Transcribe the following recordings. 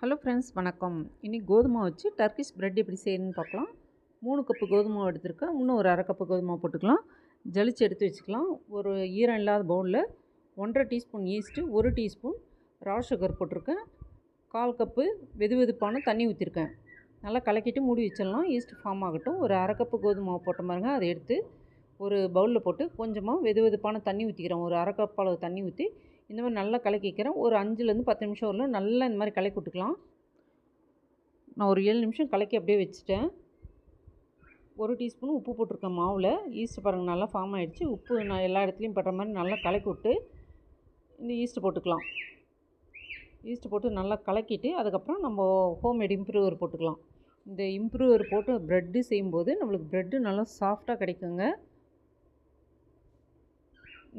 Hello friends வணக்கம். இன்றைக்கி கோதுமை வச்சு டர்க்கிஷ் ப்ரெட் எப்படி செய்யணும்னு பார்க்கலாம். மூணு கப்பு கோதுமை எடுத்துருக்கேன். இன்னும் ஒரு அரை கப்பு கோதுமை போட்டுக்கலாம். ஜலிச்சு எடுத்து வச்சுக்கலாம். ஒரு ஈரம் இல்லாத பவுலில் ஒன்றரை டீஸ்பூன் ஈஸ்ட்டு ஒரு டீஸ்பூன் ரா சுகர் போட்டிருக்கேன். கால் கப்பு வெது வெதுப்பான தண்ணி ஊற்றிருக்கேன் நல்லா கலக்கிட்டு மூடி வச்சிடலாம். ஈஸ்ட் ஃபார்ம் ஆகட்டும். ஒரு அரை கப்பு கோதுமை போட்ட மாதிரிங்க அதை எடுத்து ஒரு பவுலில் போட்டு கொஞ்சமாக வெது வெதுப்பான தண்ணி ஊற்றிக்கிறேன் ஒரு அரை கப் அளவு தண்ணி ஊற்றி இந்த மாதிரி நல்லா கலக்கிக்கிறேன் ஒரு அஞ்சுலேருந்து பத்து நிமிஷம் வரல நல்லா இந்த மாதிரி கலக்கி விட்டுக்கலாம். நான் ஒரு ஏழு நிமிஷம் கலக்கி அப்படியே வச்சுட்டேன். ஒரு டீஸ்பூன் உப்பு போட்டிருக்கேன் மாவில். ஈஸ்ட் பாருங்கள் நல்லா ஃபார்ம் ஆகிடுச்சு உப்பு நான் எல்லா இடத்துலையும் படுற மாதிரி நல்லா கலக்கி விட்டு இந்த ஈஸ்ட்டு போட்டுக்கலாம். ஈஸ்ட் போட்டு நல்லா கலக்கிட்டு அதுக்கப்புறம் நம்ம ஹோம்மேட் இம்ப்ரூவர் போட்டுக்கலாம். இந்த இம்ப்ரூவர் போட்டு ப்ரெட்டு செய்யும்போது நம்மளுக்கு ப்ரெட்டு நல்லா சாஃப்டாக கிடைக்குங்க.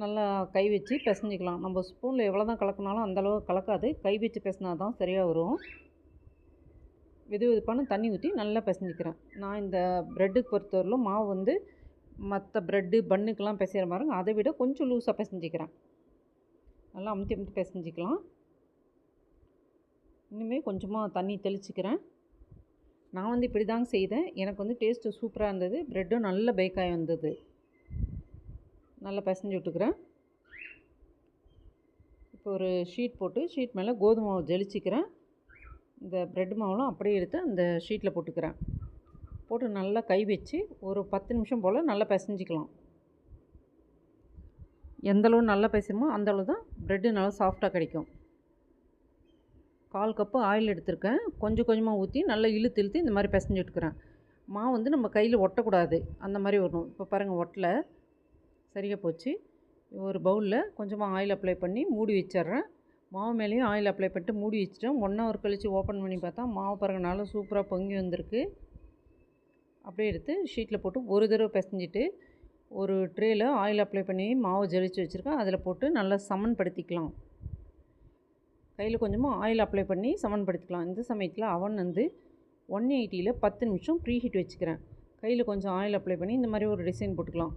நல்லா கை வச்சு பிசைஞ்சிக்கலாம். நம்ம ஸ்பூனில் எவ்வளோ தான் கலக்கினாலும் அந்தளவு கலக்காது. கை வச்சு பிசைனா தான் சரியாக வரும். வெது வெதுப்பான தண்ணி ஊற்றி நல்லா பிசைஞ்சிக்கிறேன். நான் இந்த ப்ரெட்டுக்கு பொறுத்தவரையிலும் மாவு வந்து மற்ற ப்ரெட்டு பன்னுக்கெலாம் பிசைகிற மாதிரி அதை விட கொஞ்சம் லூஸாக பிசைஞ்சிக்கிறேன். நல்லா அமுத்தி அமுத்தி பிசைஞ்சிக்கலாம். இன்னுமே கொஞ்சமாக தண்ணி தெளிச்சிக்கிறேன். நான் வந்து இப்படி தாங்க செய்தேன். எனக்கு வந்து டேஸ்ட்டு சூப்பராக இருந்தது. ப்ரெட்டும் நல்ல பேக்காகி வந்தது. நல்லா பிசைஞ்சு விட்டுக்கிறேன். இப்போ ஒரு ஷீட் போட்டு ஷீட் மேலே கோதுமை மாவு ஜலிச்சிக்கிறேன். இந்த ப்ரெட் மாவுலாம் அப்படியே எடுத்து அந்த ஷீட்டில் போட்டுக்கிறேன். போட்டு நல்லா கை வச்சு ஒரு பத்து நிமிஷம் போல் நல்லா பிசைஞ்சிக்கலாம். எந்தளவு நல்லா பிசைமோ அந்தளவு தான் ப்ரெட்டு நல்லா சாஃப்டாக கிடைக்கும். கால் கப்பு ஆயில் எடுத்திருக்கேன். கொஞ்சம் கொஞ்சமாக ஊற்றி நல்லா இழுத்து இழுத்து இந்த மாதிரி பிசைஞ்சு விட்டுக்கிறேன். மாவு வந்து நம்ம கையில் ஒட்டக்கூடாது. அந்த மாதிரி வரணும் இப்போ பாருங்கள் ஒட்டலை. சரியாக போச்சு. ஒரு பவுலில் கொஞ்சமாக ஆயில் அப்ளை பண்ணி மூடி வச்சிட்றேன். மாவு மேலேயும் ஆயில் அப்ளை பண்ணிட்டு மூடி வச்சுட்டேன். ஒன் ஹவர் கழித்து ஓப்பன் பண்ணி பார்த்தா மாவு பாருங்கள் சூப்பராக பொங்கி வந்திருக்கு. அப்படியே எடுத்து ஷீட்டில் போட்டு ஒரு தடவை பிசைஞ்சிட்டு ஒரு ட்ரேயில் ஆயில் அப்ளை பண்ணி மாவு ஜலிச்சு வச்சுருக்கேன். அதில் போட்டு நல்லா சமன்படுத்திக்கலாம். கையில் கொஞ்சமாக ஆயில் அப்ளை பண்ணி சமன்படுத்திக்கலாம். இந்த சமயத்தில் அவன் வந்து ஒன் எயிட்டியில் பத்து நிமிஷம் ப்ரீ ஹீட் வச்சுக்கிறேன். கையில் கொஞ்சம் ஆயில் அப்ளை பண்ணி இந்த மாதிரி ஒரு டிசைன் போட்டுக்கலாம்.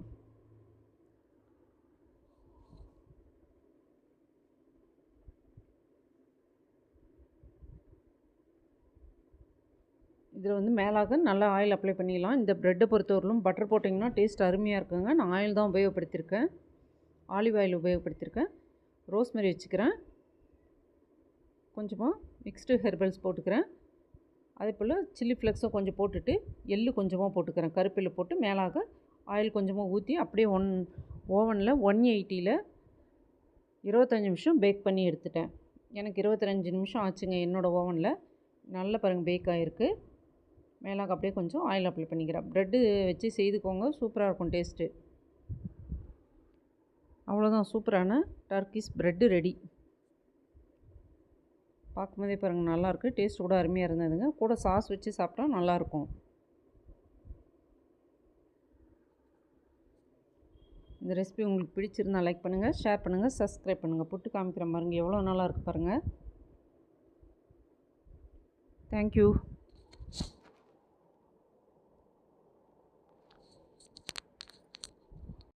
இதில் வந்து மேலாக நல்லா ஆயில் அப்ளை பண்ணிடலாம். இந்த ப்ரெட்டை பொறுத்தவரையிலும் பட்டர் போட்டிங்கன்னா டேஸ்ட் அருமையாக இருக்குங்க. நான் ஆயில் தான் உபயோகப்படுத்தியிருக்கேன். ஆலிவ் ஆயில் உபயோகப்படுத்தியிருக்கேன். ரோஸ்மெரி வச்சுக்கிறேன். கொஞ்சமாக மிக்ஸ்டு ஹெர்பல்ஸ் போட்டுக்கிறேன். அதே போல் சில்லி ஃப்ளெக்ஸும் கொஞ்சம் போட்டுட்டு எள்ளு கொஞ்சமாக போட்டுக்கிறேன். கருப்பில் போட்டு மேலாக ஆயில் கொஞ்சமாக ஊற்றி அப்படியே ஒன் ஓவனில் ஒன் எயிட்டியில் இருபத்தஞ்சி நிமிஷம் பேக் பண்ணி எடுத்துட்டேன். எனக்கு இருபத்தஞ்சு நிமிஷம் ஆச்சுங்க என்னோடய ஓவனில் நல்ல பாருங்கள் பேக் ஆகிருக்கு மேலாக அப்படியே கொஞ்சம் ஆயில் அப்ளை பண்ணிக்கிறேன். ப்ரெட்டு வச்சு செய்துக்கோங்க. சூப்பராக இருக்கும் டேஸ்ட்டு அவ்வளோதான் சூப்பரான டர்க்கிஸ் ப்ரெட்டு ரெடி பார்க்கும்போதே பாருங்கள் நல்லாயிருக்கு டேஸ்ட் கூட அருமையாக இருந்ததுங்க. கூட சாஸ் வச்சு சாப்பிட்டா நல்லாயிருக்கும் இந்த ரெசிபி உங்களுக்கு பிடிச்சிருந்தால் லைக் பண்ணுங்கள் ஷேர் பண்ணுங்கள் சப்ஸ்கிரைப் பண்ணுங்கள் புட்டு காமிக்கிற பாருங்கள் எவ்வளோ நல்லா இருக்குது பாருங்கள் தேங்க்யூ